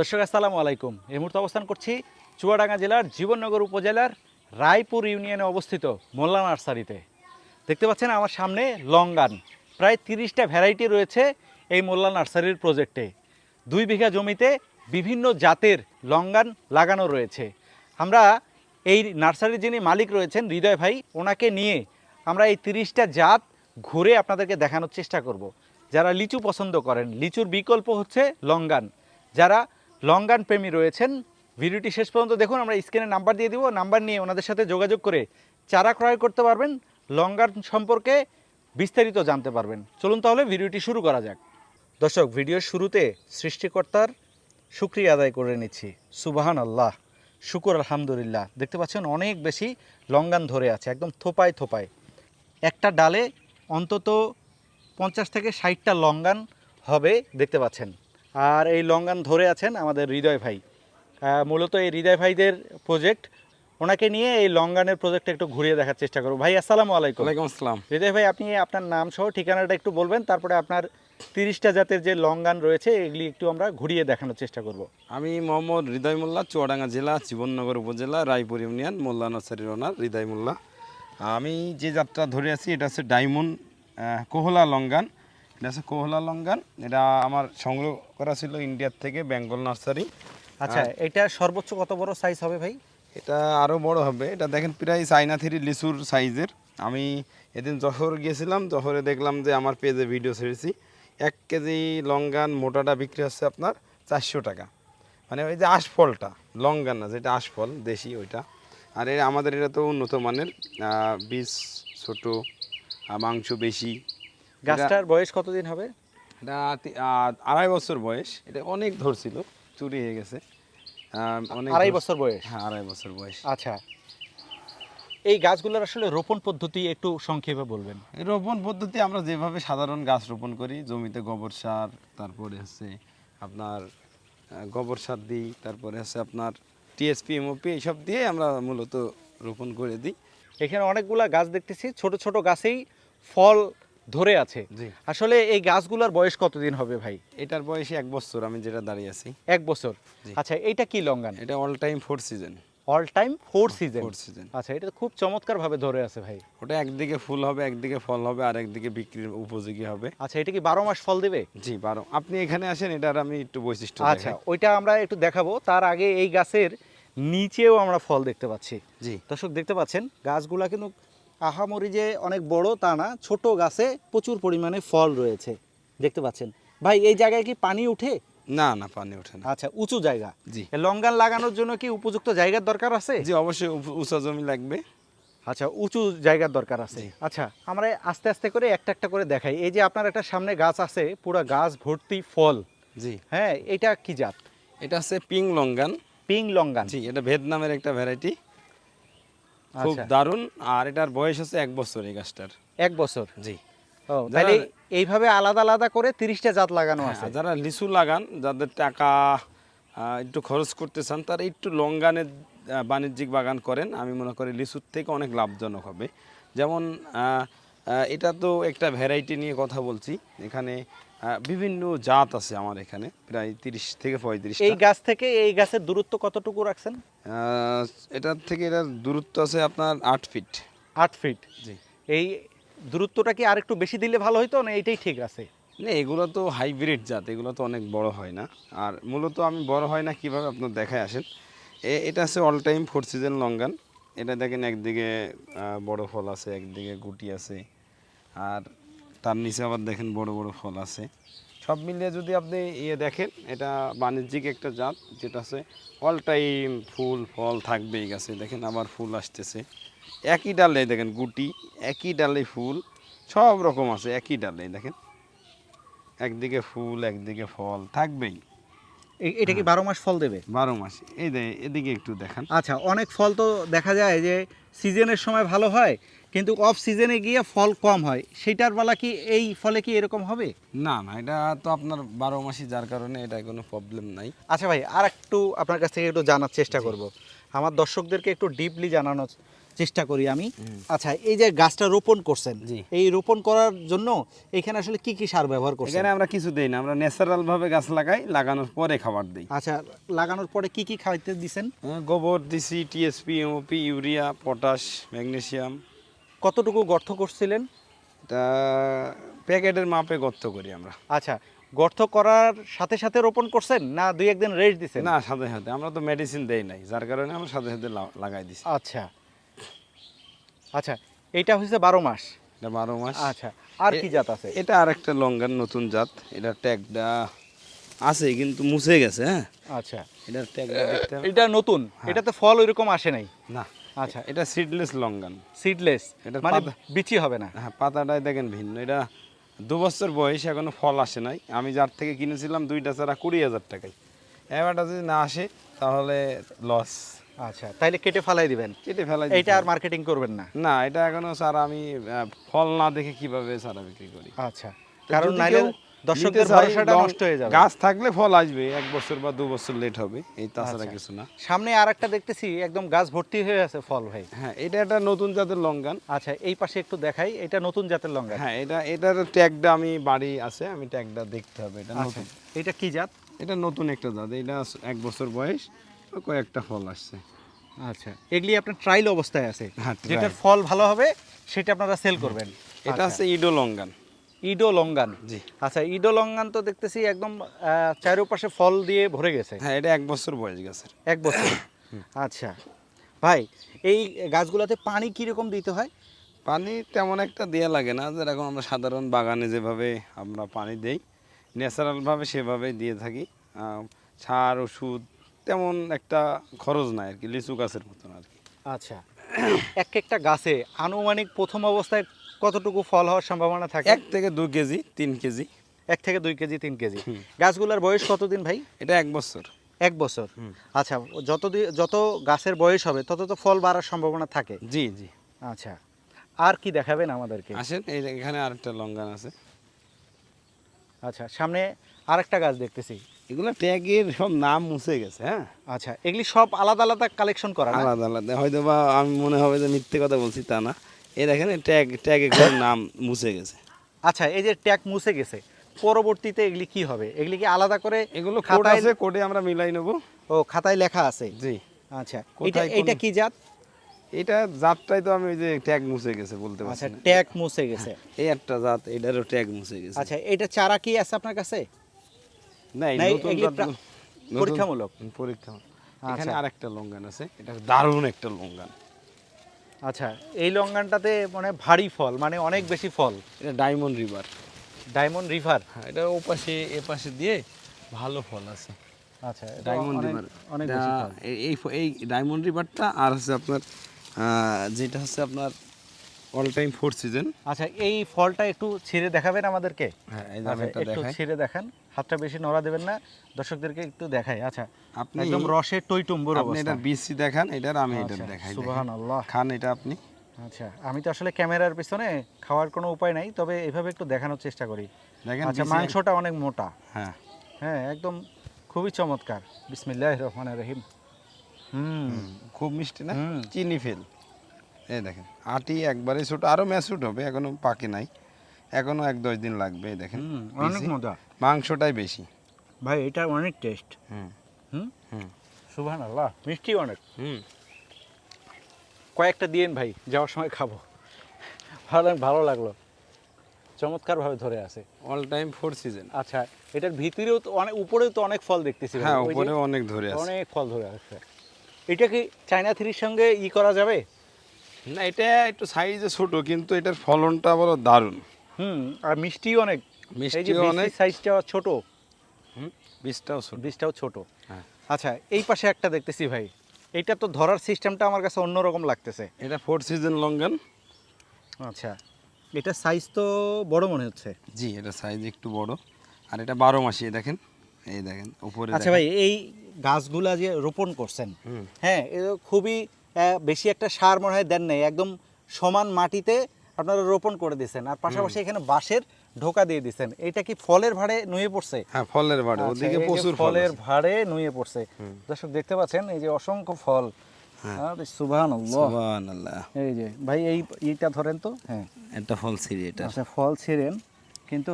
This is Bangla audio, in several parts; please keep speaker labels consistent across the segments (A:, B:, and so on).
A: দর্শক, আসসালামু আলাইকুম। এই মুহূর্তে অবস্থান করছি চুয়াডাঙ্গা জেলার জীবননগর উপজেলার রায়পুর ইউনিয়নে অবস্থিত মোল্লা নার্সারিতে। দেখতে পাচ্ছেন আমার সামনে লঙ্গান। প্রায় তিরিশটা ভ্যারাইটি রয়েছে এই মোল্লা নার্সারির প্রজেক্টে। দুই বিঘা জমিতে বিভিন্ন জাতের লঙ্গান লাগানো রয়েছে। আমরা এই নার্সারির যিনি মালিক রয়েছেন হৃদয় ভাই, ওনাকে নিয়ে আমরা এই তিরিশটা জাত ঘুরে আপনাদেরকে দেখানোর চেষ্টা করব। যারা লিচু পছন্দ করেন, লিচুর বিকল্প হচ্ছে লঙ্গান। যারা লঙ্গান প্রেমী রয়েছেন। ভিডিওটি শেষ পর্যন্ত দেখুন, আমরা স্ক্রিনে নাম্বার দিয়ে দিব। নাম্বার নিয়ে ওনাদের সাথে যোগাযোগ করে চারা ক্রয় করতে পারবেন। লঙ্গান সম্পর্কে বিস্তারিত জানতে পারবেন। চলুন তাহলে ভিডিওটি শুরু করা যাক। দর্শক ভিডিওর শুরুতে সৃষ্টিকর্তার শুক্রিয়া আদায় করে নিচ্ছি। সুবাহান আল্লাহ শুকুর আলহামদুলিল্লাহ। দেখতে পাচ্ছেন, অনেক বেশি লঙ্গান ধরে আছে, একদম থোপায় থোপায়। একটা ডালে অন্তত পঞ্চাশ থেকে ষাটটা লঙ্গান হবে, দেখতে পাচ্ছেন। আর এই লঙ্গান ধরে আছেন আমাদের হৃদয় ভাই। মূলত এই হৃদয় ভাইদের প্রজেক্ট ওনাকে নিয়ে এই লঙ্গানের প্রজেক্টটা একটু ঘুরিয়ে দেখার চেষ্টা করব। ভাই আসসালামু আলাইকুম।
B: ওয়ালাইকুম আসসালাম।
A: হৃদয় ভাই আপনি আপনার নাম সহ ঠিকানাটা একটু বলবেন তারপরে আপনার তিরিশটা জাতের যে লঙ্গান রয়েছে এগুলি একটু আমরা ঘুরিয়ে দেখানোর চেষ্টা করব।
B: আমি মোহাম্মদ হৃদয় মোল্লা চুয়াডাঙ্গা জেলা জীবননগর উপজেলা রায়পুর ইউনিয়ন মোল্লা নার্সারির ওনার হৃদয় মোল্লা। আমি যে যাত্রা ধরে আছি এটা হচ্ছে ডায়মন্ড কোহলা লঙ্গান। এটা হচ্ছে কোহলা লঙ্গান। এটা আমার সংগ্রহ করা ছিল ইন্ডিয়ার থেকে বেঙ্গল নার্সারি।
A: আচ্ছা এটা সর্বোচ্চ কত বড় সাইজ হবে ভাই?
B: এটা আরও বড় হবে। এটা দেখেন প্রায় চাইনা থ্রি লিচুর সাইজের আমি এদিন জহর গিয়েছিলাম যশোরে দেখলাম যে আমার পেজে ভিডিও ছেড়েছি। এক কেজি লঙ্গান মোটাটা বিক্রি হচ্ছে আপনার চারশো টাকা। মানে ওই যে আশফলটা লঙ্গান না যেটা আশফল দেশি ওইটা। আর এ আমাদের এটা তো উন্নত মানের বীজ ছোটো মাংস বেশি।
A: গাছটার বয়স কতদিন হবে?
B: এটা আড়াই বছর বয়স। এটা অনেক ধরছিল চুরি হয়ে গেছে।
A: আড়াই বছর বয়স?
B: হ্যাঁ আড়াই বছর বয়স।
A: আচ্ছা। এই গাছগুলোর আসলে রোপণ পদ্ধতি একটু সংক্ষেপে বলবেন।
B: রোপণ পদ্ধতি আমরা যেভাবে সাধারণ গাছ রোপণ করি জমিতে গোবর সার তারপরে হচ্ছে আপনার গোবর সার দিই তারপরে হচ্ছে আপনার টিএসপি এমওপি এইসব দিয়ে আমরা মূলত রোপণ করে দিই।
A: এখানে অনেকগুলা গাছ দেখতেছি ছোট ছোট গাছেই ফল ধরে আছে। আসলে এই গাছগুলোর বয়স কতদিন হবে ভাই?
B: এটার বয়সে এক বছর আমি যেটা দাঁড়িয়ে আছি।
A: এক বছর? আচ্ছা এটা কি লঙ্গান?
B: এটা all time four season
A: all time four season
B: four season
A: আচ্ছা এটা খুব চমৎকার ভাবে ধরে আছে ভাই।
B: ওটা একদিকে ফুল হবে একদিকে ফল হবে আর একদিকে বিক্রির উপযোগী হবে।
A: আচ্ছা এটা কি বারো মাস ফল দেবে?
B: জি বারো। আপনি এখানে আসেন এটার আমি একটু বৈশিষ্ট্য
A: আচ্ছা ওইটা আমরা একটু দেখাবো। তার আগে এই গাছের নিচেও আমরা ফল দেখতে পাচ্ছি।
B: জি।
A: দর্শক দেখতে পাচ্ছেন গাছগুলা কিন্তু আহামরি যে অনেক বড় তা না ছোট গাছে প্রচুর পরিমাণে ফল রয়েছে। দেখতে পাচ্ছেন। ভাই এই জায়গায় কি পানি উঠে?
B: না না পানি ওঠে না।
A: আচ্ছা উঁচু জায়গা।
B: জি।
A: লঙ্গান লাগানোর জন্য কি উপযুক্ত জায়গার দরকার আছে?
B: জি অবশ্যই উঁচা জমি লাগবে।
A: আচ্ছা উঁচু জায়গার দরকার আছে। আচ্ছা আমরা আস্তে আস্তে করে একটা একটা করে দেখাই। এই যে আপনার একটা সামনে গাছ আছে পুরো গাছ ভর্তি ফল।
B: জি।
A: হ্যাঁ এটা কি জাত?
B: এটা হচ্ছে পিং লঙ্গান।
A: Ping longan.
B: জি এটা ভিয়েতনামের একটা ভ্যারাইটি খুব
A: আচ্ছা।
B: দারুণ আর এটার বয়স হচ্ছে এক বছর এই গাছটার।
A: এক বছর
B: জি।
A: ও তাহলে এইভাবে আলাদা আলাদা করে তিরিশটা জাত লাগানো আছে।
B: হ্যাঁ, যারা লিচু লাগান যাদের টাকা একটু খরচ করতে চান তারা একটু লঙ্গানের বাণিজ্যিক বাগান করেন। আমি মনে করি লিচুর থেকে অনেক লাভজনক হবে। যেমন এটা তো একটা ভ্যারাইটি নিয়ে কথা বলছি। এখানে বিভিন্ন জাত আছে আমার এখানে প্রায় তিরিশ থেকে পঁয়ত্রিশ
A: এই গাছ থেকে এই গাছের দূরত্ব কতটুকু রাখছেন?
B: এটার থেকে এটার দূরত্ব আছে আপনার আট ফিট
A: আট ফিট
B: জি।
A: এই দূরত্বটা কি আর একটু বেশি দিলে ভালো হইতো না এইটাই ঠিক আছে?
B: না এগুলো তো হাইব্রিড জাত এগুলো তো অনেক বড় হয় না। আর মূলত আমি বড় হয় না কীভাবে আপনার দেখায় আসেন? এ এটা আছে all time four season longan এটা দেখেন একদিকে বড় ফল আছে একদিকে গুটি আছে। আর তার নিচে আবার দেখেন বড় বড় ফল আছে। সব মিলিয়ে যদি আপনি ইয়ে দেখেন এটা বাণিজ্যিক একটা জাত যেটা আছে অল টাইম ফুল ফল থাকবে এই গাছে। দেখেন আবার ফুল আসতেছে। একই ডালে দেখেন গুটি একই ডালে ফুল সব রকম আছে একই ডালে দেখেন। একদিকে ফুল একদিকে ফল থাকবেই।
A: এটা কি বারো মাস ফল দেবে?
B: বারো মাস। এই এদিকে একটু দেখান।
A: আচ্ছা অনেক ফল তো দেখা যায় যে সিজনের সময় ভালো হয় কিন্তু অফ সিজনে গিয়ে ফল কম হয়। সেটার বেলা কি এই ফলে কি এরকম হবে?
B: না না এটা তো আপনার বারো মাসই যার কারণে এটা কোনো প্রবলেম নাই।
A: আচ্ছা ভাই আর একটু আপনার কাছ থেকে একটু জানার চেষ্টা করব। আমার দর্শকদেরকে একটু ডিপলি জানানোর চেষ্টা করি আমি। আচ্ছা এই যে গাছটা রোপণ করছেন
B: জি।
A: এই রোপণ করার জন্য এখানে আসলে কি কি সার ব্যবহার করছেন?
B: এখানে আমরা কিছু দেই না আমরা ন্যাচারাল ভাবে গাছ লাগাই লাগানোর পরে খাবার দিই।
A: আচ্ছা লাগানোর পরে কি কি খাইতে দিছেন?
B: হ্যাঁ, গোবর দিছি TSP MOP urea potash magnesium
A: কতটুকু গর্ত করছিলেন?
B: এটা প্যাকেটের মাপে গর্ত করি আমরা।
A: আচ্ছা গর্ত করার সাথে সাথে রোপণ করছেন না দুই একদিন রেস্ট দিছেন?
B: না সাথে সাথে। আমরা তো মেডিসিন দেই নাই যার কারণে আমরা সাথে সাথে লাগাই দিছি।
A: আচ্ছা। আচ্ছা এইটা হচ্ছে বারো মাস।
B: এটা বারো মাস।
A: আচ্ছা আর কি জাত আছে?
B: এটা আরেকটা লঙ্গার নতুন জাত। এটা ট্যাগটা আছে কিন্তু মুছে গেছে হ্যাঁ।
A: আচ্ছা।
B: এটার ট্যাগটা দেখতে
A: এটা নতুন? এটাতে ফল ওইরকম আসে নাই?
B: না।
A: আচ্ছা
B: এটা সিডলেস লঙ্গান।
A: সিডলেস
B: এটার
A: মানে বিচি হবে না।
B: হ্যাঁ পাতাটাই দেখেন ভিন্ন। এটা দু বছর বয়স এখনও ফল আসে নাই। আমি যার থেকে কিনেছিলাম দুইটা চারা কুড়ি হাজার টাকায়। এবারটা যদি না আসে তাহলে লস
A: আচ্ছা তাইলে কেটে ফালাই দিবেন।
B: কেটে ফেলাই
A: এইটা আর মার্কেটিং করবেন না।
B: না এটা এখনও স্যার আমি ফল না দেখে কীভাবে সারা বিক্রি করি।
A: আচ্ছা কারণ নাইলে দর্শকদের ভরসাটা নষ্ট হয়ে যাবে।
B: গাছ থাকলে ফল আসবে এক বছর বা দু বছর লেট হবে এই তাছাড়া
A: আচ্ছা।
B: কিছু না।
A: সামনে আর একটা দেখতেছি একদম গাছ ভর্তি হয়ে আছে ফল ভাই।
B: হ্যাঁ এটা একটা নতুন জাতের লঙ্গান
A: আচ্ছা এই পাশে একটু দেখাই এটা নতুন জাতের লঙ্কা
B: হ্যাঁ এটা এটার ট্যাগটা আমি বাড়ি আছে আমি ট্যাগটা দেখতে হবে এটা
A: আচ্ছা
B: নতুন।
A: এটা কি জাত?
B: এটা নতুন একটা জাত এটা এক বছর বয়স কয়েকটা ফল আসছে।
A: আচ্ছা এগুলি আপনার ট্রায়াল অবস্থায় আছে।
B: হ্যাঁ।
A: যেটার ফল ভালো হবে সেটা আপনারা সেল করবেন।
B: এটা হচ্ছে ইডো লঙ্গান
A: ইডো লঙ্গান
B: জি।
A: আচ্ছা ইডো লঙ্গান তো দেখতেছি একদম চারোপাশে ফল দিয়ে ভরে গেছে।
B: হ্যাঁ এটা এক বছর বয়স গাছের
A: এক বছর? আচ্ছা। ভাই এই গাছগুলোতে পানি কীরকম দিতে হয়?
B: পানি তেমন একটা দেওয়া লাগে না যেরকম আমরা সাধারণ বাগানে যেভাবে আমরা পানি দেই ন্যাচারালভাবে সেভাবেই দিয়ে থাকি। সার ওষুধ তেমন একটা খরচ নাই আর কি লিচু গাছের মতন আর কি।
A: আচ্ছা। এক একটা গাছে আনুমানিক প্রথম অবস্থায় কতটুকু ফল হওয়ার সম্ভাবনা থাকে?
B: এক থেকে দু কেজি তিন কেজি।
A: এক থেকে দুই কেজি তিন কেজি। গাছগুলোর বয়স কতদিন ভাই?
B: এটা এক বছর।
A: এক বছর। আচ্ছা যত যত গাছের বয়স হবে তত তো ফল বাড়ার সম্ভাবনা থাকে।
B: জি জি।
A: আচ্ছা আর কি দেখাবেন আমাদেরকে?
B: আসেন এই এখানে আরেকটা লঙ্গান আছে।
A: আচ্ছা সামনে আরেকটা গাছ দেখতেছি।
B: এগুলো ট্যাগের সব নাম মুছে গেছে হ্যাঁ?
A: আচ্ছা এগুলি সব আলাদা আলাদা কালেকশন করা
B: আলাদা আলাদা। হয়তো বা আমি মনে হবে যে মিথ্যে কথা বলছি তা না। এই দেখেন ট্যাগ ট্যাগ এগুলোর নাম মুছে গেছে।
A: আচ্ছা এই যে ট্যাগ মুছে গেছে পরবর্তীতে এগুলি কি হবে? এগুলি কি আলাদা করে
B: এগুলো কোড আছে কোডে আমরা মিলাই নেব।
A: ও খাতায় লেখা আছে?
B: জি।
A: আচ্ছা এটা এটা কি জাত?
B: এটা জাতটাই তো আমি ওই যে ট্যাগ মুছে গেছে বলতে
A: আচ্ছা
B: পারছি না।
A: ট্যাগ মুছে গেছে।
B: এই একটা জাত এটারও ট্যাগ মুছে গেছে।
A: আচ্ছা এটা চারা কি আছে আপনার কাছে?
B: না এই নতুন
A: পরীক্ষামূলক?
B: পরীক্ষা এখানে
A: আচ্ছা।
B: আরেকটা লঙ্গান আছে এটা দারুণ একটা লঙ্গান।
A: আচ্ছা এই লঙ্গানটাতে মানে ভারী ফল মানে অনেক বেশি ফল।
B: এটা ডায়মন্ড রিভার।
A: Diamond river?
B: হ্যাঁ এটা ও পাশে এ পাশে দিয়ে ভালো ফল আছে।
A: আচ্ছা
B: ডায়মন্ড রিভার।
A: অনেক বেশি ফল।
B: এই এই ডায়মন্ড রিভারটা আর হচ্ছে আপনার যেটা হচ্ছে আপনার অল টাইম ফোর সিজন
A: আচ্ছা এই ফলটা একটু ছিঁড়ে দেখাবেন আমাদেরকে?
B: হ্যাঁ
A: আচ্ছা,
B: একটা
A: ছিঁড়ে দেখান। হাতটা বেশি নড়া দেবেন না। দর্শকদেরকে একটু দেখাই। আচ্ছা
B: আপনি
A: একদম রসে টইটুম্বুর
B: আপনি
A: অবস্থা।
B: এটার বিসি দেখান এটার আমি এটা
A: আচ্ছা,
B: দেখাই
A: সুবহানাল্লাহ।
B: খান এটা আপনি।
A: আচ্ছা আমি তো আসলে ক্যামেরার পিছনে খাওয়ার কোনো উপায় নাই তবে এভাবে একটু দেখানোর চেষ্টা করি।
B: দেখেন
A: আচ্ছা মাংসটা অনেক মোটা।
B: হ্যাঁ।
A: হ্যাঁ একদম খুবই চমৎকার। বিসমিল্লাহ রহমান রহিম। হুম।
B: খুব মিষ্টি না? চিনি ফেল। এই দেখেন আটি একবারে ছোট আরও ম্যাসুট হবে এখনও পাকে নাই। এখনও এক দশ দিন লাগবে দেখেন
A: অনেক মজা।
B: মাংসটাই বেশি।
A: ভাই এটা অনেক টেস্ট
B: হুম।
A: হুম? সুবহান আল্লাহ মিষ্টি অনেক।
B: হুম।
A: কয়েকটা দিয়েন ভাই যাওয়ার সময় খাব। ভালো ভালো লাগল। চমৎকারভাবে ধরে আছে।
B: অল টাইম ফোর সিজন
A: আচ্ছা এটার ভিতরেও তো অনেক উপরেও তো অনেক ফল দেখতেছি ভাই।
B: হ্যাঁ
A: ওই যে
B: উপরে অনেক ধরে আছে।
A: অনেক ফল ধরে আছে। এটা কি চায়না থ্রির সঙ্গে ই করা যাবে?
B: না এটা একটু সাইজে ছোট কিন্তু এটার ফলনটা বড় দারুণ।
A: হুম আর মিষ্টি অনেক। এই যে
B: মিষ্টিও অনেক।
A: সাইজটা ছোট।
B: হুম, বীজটাও ছোট।
A: বীজটাও ছোট।
B: হ্যাঁ।
A: আচ্ছা এই পাশে একটা দেখতেছি ভাই। এইটা তো ধরার সিস্টেমটা আমার কাছে অন্যরকম লাগতেছে।
B: এটা ফোর সিজন লঙ্গান
A: আচ্ছা এটা সাইজ তো বড় মনে হচ্ছে।
B: জি এটা সাইজ একটু বড়। আর এটা বারো মাসি দেখেন। এই দেখেন উপরে
A: আচ্ছা ভাই এই গাছগুলা যে রোপণ করছেন হ্যাঁ এ খুবই বেশি একটা সার মনে হয় দেন নাই। একদম সমান মাটিতে আপনারা রোপণ করে দিয়েছেন আর পাশাপাশি এখানে বাঁশের ঢোকা দিয়ে দিয়েছেন এটা কি ফলের ভাড়ে নুয়ে পড়ছে?
B: হ্যাঁ ফলের বাড়ি
A: আচ্ছা,
B: ওদিকে প্রচুর
A: ফলের। ভাড়ে নুয়ে পড়ছে। দর্শক দেখতে পাচ্ছেন এই যে অসংখ্য ফল।
B: হ্যাঁ।
A: আরে সুবহানাল্লাহ।
B: সুবহানাল্লাহ।
A: এই যে ভাই এই এইটা ধরেন তো হ্যাঁ।
B: এটা ফল এটা।
A: আচ্ছা ফল ছিঁড়েন কিন্তু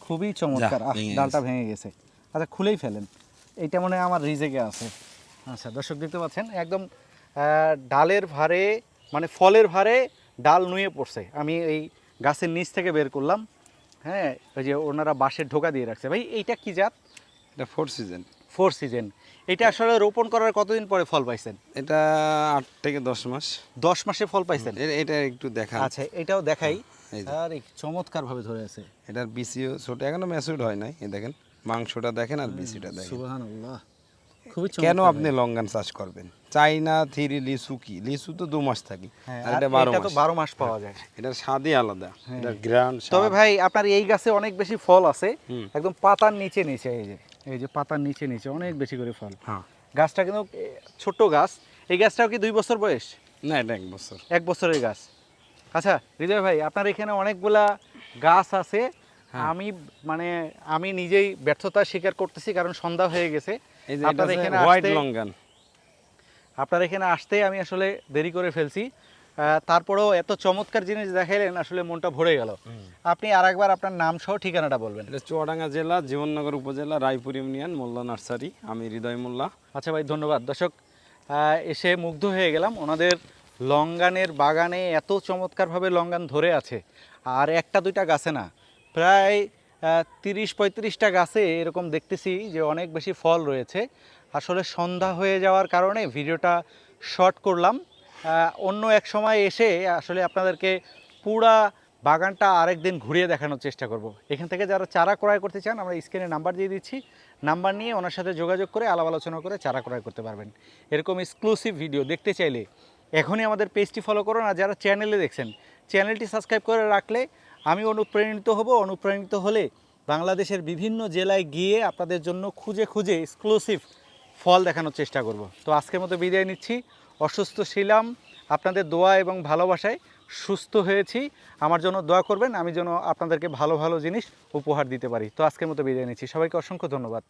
A: খুবই চমৎকার। ডালটা ভেঙে গেছে। আচ্ছা খুলেই ফেলেন। এইটা মনে হয় আমার রিজেকে আছে। আচ্ছা দর্শক দেখতে পাচ্ছেন একদম আহ, ডালের ভারে মানে ফলের ভারে ডাল নুয়ে পড়ছে। আমি এই গাছের নিচ থেকে বের করলাম। হ্যাঁ ওই যে ওনারা বাঁশের ঢোকা দিয়ে রাখছে। ভাই এইটা কি জাত?
B: এটা ফোর সিজন
A: ফোর সিজন এটা আসলে রোপণ করার কতদিন পরে ফল পাইছেন?
B: এটা আট থেকে দশ মাস।
A: দশ মাসে ফল পাইছেন?
B: এটা একটু দেখা।
A: আচ্ছা এটাও দেখাই।
B: এই যে।
A: চমৎকার ভাবে ধরে আছে।
B: এটার বিসিও ছোট এখনও ম্যাচুড হয় নাই। এই দেখেন মাংসটা দেখেন আর বিসিটা দেখেন।
A: সুবহানাল্লাহ। খুবই
B: কেন আপনি লঙ্গান চাষ করবেন? চাইনা থ্রি লিচু কি? লিচু তো দু মাস থাকি।
A: হ্যাঁ,
B: আর এটা বারো মাস।
A: বারো মাস পাওয়া যায়।
B: এটার স্বাদই আলাদা। এটার গ্রান
A: তবে ভাই আপনার এই গাছে অনেক বেশি ফল আছে। একদম পাতার নিচে নিচে এই যে এই যে পাতার নিচে নিচে অনেক বেশি করে ফল।
B: হ্যাঁ।
A: গাছটা কিন্তু এ, ছোট্ট গাছ। এই গাছটাও কি দুই বছর বয়স?
B: না এটা এক বছর।
A: এক বছরের গাছ। আচ্ছা হৃদয় ভাই আপনার এখানে অনেকগুলা গাছ আছে।
B: হ্যাঁ।
A: আমি মানে আমি নিজেই ব্যর্থতা স্বীকার করতেছি কারণ সন্ধ্যা হয়ে গেছে।
B: এই যে
A: আপনার এখানে
B: হোয়াইট লঙ্গান।
A: আপনার এখানে আসতে আমি আসলে দেরি করে ফেলছি। তারপরেও এত চমৎকার জিনিস দেখাইলেন আসলে মনটা ভরে গেল। আপনি আরেকবার আপনার নাম সহ ঠিকানাটা বলবেন।
B: চুয়াডাঙ্গা জেলা জীবননগর উপজেলা রায়পুর ইউনিয়ন মোল্লা নার্সারি। আমি হৃদয় মোল্লা।
A: আচ্ছা ভাই ধন্যবাদ। দর্শক এসে মুগ্ধ হয়ে গেলাম। ওনাদের লঙ্গানের বাগানে এত চমৎকারভাবে লঙ্গান ধরে আছে আর একটা দুইটা গাছে না। প্রায় তিরিশ পঁয়ত্রিশটা গাছে এরকম দেখতেছি যে অনেক বেশি ফল রয়েছে। আসলে সন্ধ্যা হয়ে যাওয়ার কারণে ভিডিওটা শর্ট করলাম। অন্য এক সময় এসে আসলে আপনাদেরকে পুরা বাগানটা আরেকদিন ঘুরিয়ে দেখানোর চেষ্টা করব। এখান থেকে যারা চারা ক্রয় করতে চান, আমরা স্ক্রিনে নাম্বার দিয়ে দিচ্ছি। নাম্বার নিয়ে ওনার সাথে যোগাযোগ করে আলাপ আলোচনা করে চারা ক্রয় করতে পারবেন। এরকম এক্সক্লুসিভ ভিডিও দেখতে চাইলে এখনই আমাদের পেজটি ফলো করুন। আর যারা চ্যানেলে দেখছেন চ্যানেলটি সাবস্ক্রাইব করে রাখলে আমি অনুপ্রাণিত হব, অনুপ্রাণিত হলে বাংলাদেশের বিভিন্ন জেলায় গিয়ে আপনাদের জন্য খুঁজে খুঁজে এক্সক্লুসিভ ফল দেখানোর চেষ্টা করব। তো আজকের মতো বিদায় নিচ্ছি। অসুস্থ ছিলাম, আপনাদের দোয়া এবং ভালোবাসায় সুস্থ হয়েছি। আমার জন্য দোয়া করবেন, আমি যেন আপনাদেরকে ভালো ভালো জিনিস উপহার দিতে পারি। তো আজকের মতো বিদায় নিচ্ছি। সবাইকে অসংখ্য ধন্যবাদ।